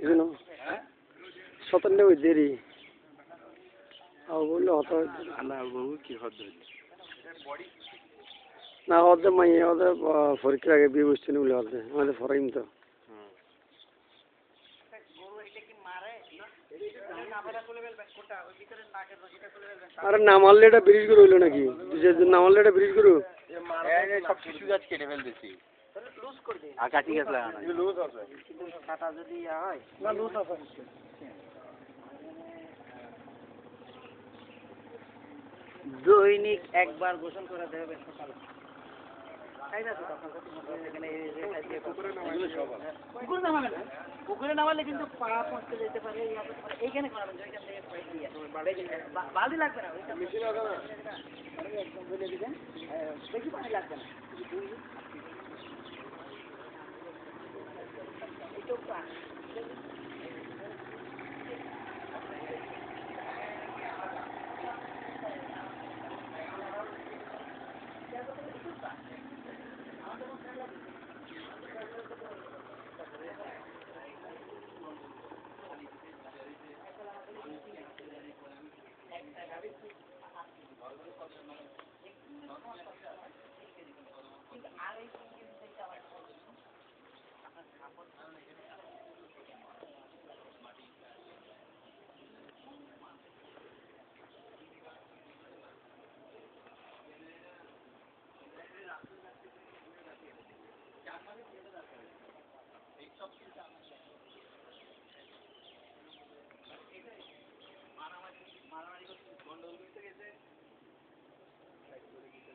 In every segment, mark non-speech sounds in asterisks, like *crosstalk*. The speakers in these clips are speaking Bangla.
এগুলো সতান্নব্বই দেরি। আর বললে হত কি হদ না হতে মাই ওদের পরীক্ষার আগে বিয়ে বসছে না বলে হতে আমাদের ফরাইম তো। আরে না মারলে এটা ব্রিজ করে হইল নাকি? দুই না মারলে এটা ব্রিজ করু সব শিশু গাছ কেটে ফেলতেছি। আর কাটি গাছ লাগানো। না লুজ আছে। দৈনিক একবার গোসল করে দেবে হবে সকালে। মনে হয়। পুকুরে নামাবেন না? পুকুরে নামালে কিন্তু পা পচতে যেতে পারে ইয়া এইখানে করাবেন ওইখান থেকে বালতি লাগবে না বেশি পানি লাগবে না।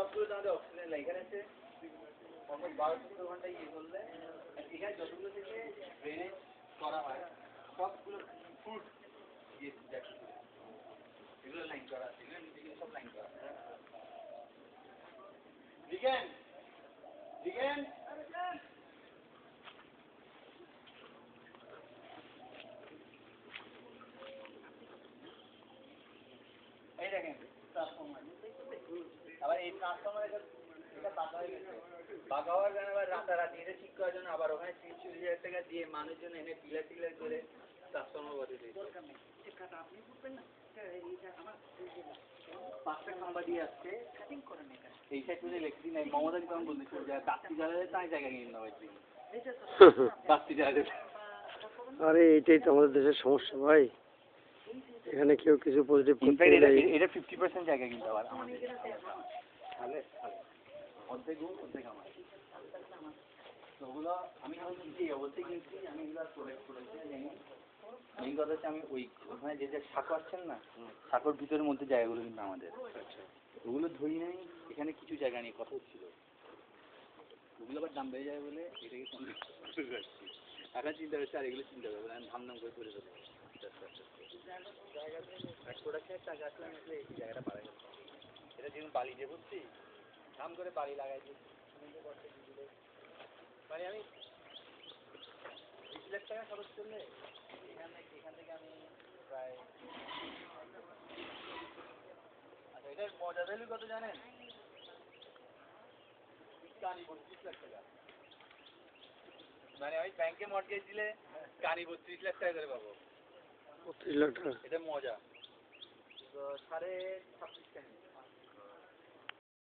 সবগুলো তো আমাদের অক্সিজেন এখানে আছে অলমোস্ট বারো চোদ্দ ঘণ্টা ইয়ে করলে এখানে যতগুলো থেকে ড্রেনেজ করা হয়, সবগুলো ফুড এগুলো লাইন করা আছে, এগুলো সব লাইন করা দিগেন দিগেন এই দেখেন আবার এই ট্রান্সফরমার এটা এটা বাঁকা হয়ে গেছে। বাঁকা হওয়ার কারণে আবার রাতারাতি এটা ঠিক করার জন্য আবার ওখানে তিরিশ চল্লিশ হাজার টাকা দিয়ে মানুষজন এনে পিলার টিলার করে ট্রান্সফরমার বসে দিয়েছে। দরকার নেই। আপনি বুঝবেন না। এটা এইটা আমার এই যে পাঁচটা খাম্বা দিয়ে আসছে কাটিং করেন এটা এই সাইড থেকে ইলেকট্রিক নাই। মমতা কিন্তু আমি বলতেছি যে কাস্তি জ্বালালে তাই জায়গা কিনে নেওয়া হয়েছে এইটা *laughs* কাস্তি জ্বালালে। আরে এটাই তো আমাদের দেশের সমস্যা ভাই। এখানে কেউ কিছু পজিটিভ এটা ফিফটি পার্সেন্ট জায়গা কিনতে আবার আমাদের অর্ধেক ও অর্ধেক আমার। ওগুলো আমি কিনছি অবস্থায় কিনছি আমি এগুলো প্রোডাক্ট প্রোডাক্ট মেইন কথা হচ্ছে আমি ওই ওখানে যে যে সাঁকো আসছেন না সাঁকোর ভিতরের মধ্যে জায়গাগুলো কিন্তু আমাদের। ওগুলো ধরি নাই এখানে কিছু জায়গা নিয়ে কথা হচ্ছিল। ওগুলো আবার দাম বেড়ে যাবে বলে এটাকে কম *laughs* এখন চিন্তা করছে আর এগুলো চিন্তা করবে আমি ধাম ধাম করে করে দেবো প্রোডাক্টের টাকা আসলে আমি এই জায়গাটা বাড়াই এটা বালি দিয়ে বুঝছি? ধাম করে বালি লাগাই দিই মানে আমি বিশ লাখ টাকা খরচ করলে এখান থেকে এখান থেকে আমি প্রায় আচ্ছা এটার মজা ভ্যালু কত জানেন? কানি বত্রিশ লাখ টাকা। মানে আমি ব্যাংকে মর্গেজ দিলে কানি বত্রিশ লাখ টাকা করে পাবো। পঁচিশ লাখ টাকা। এটা মজা। তো সাড়ে ছাব্বিশ টাকা।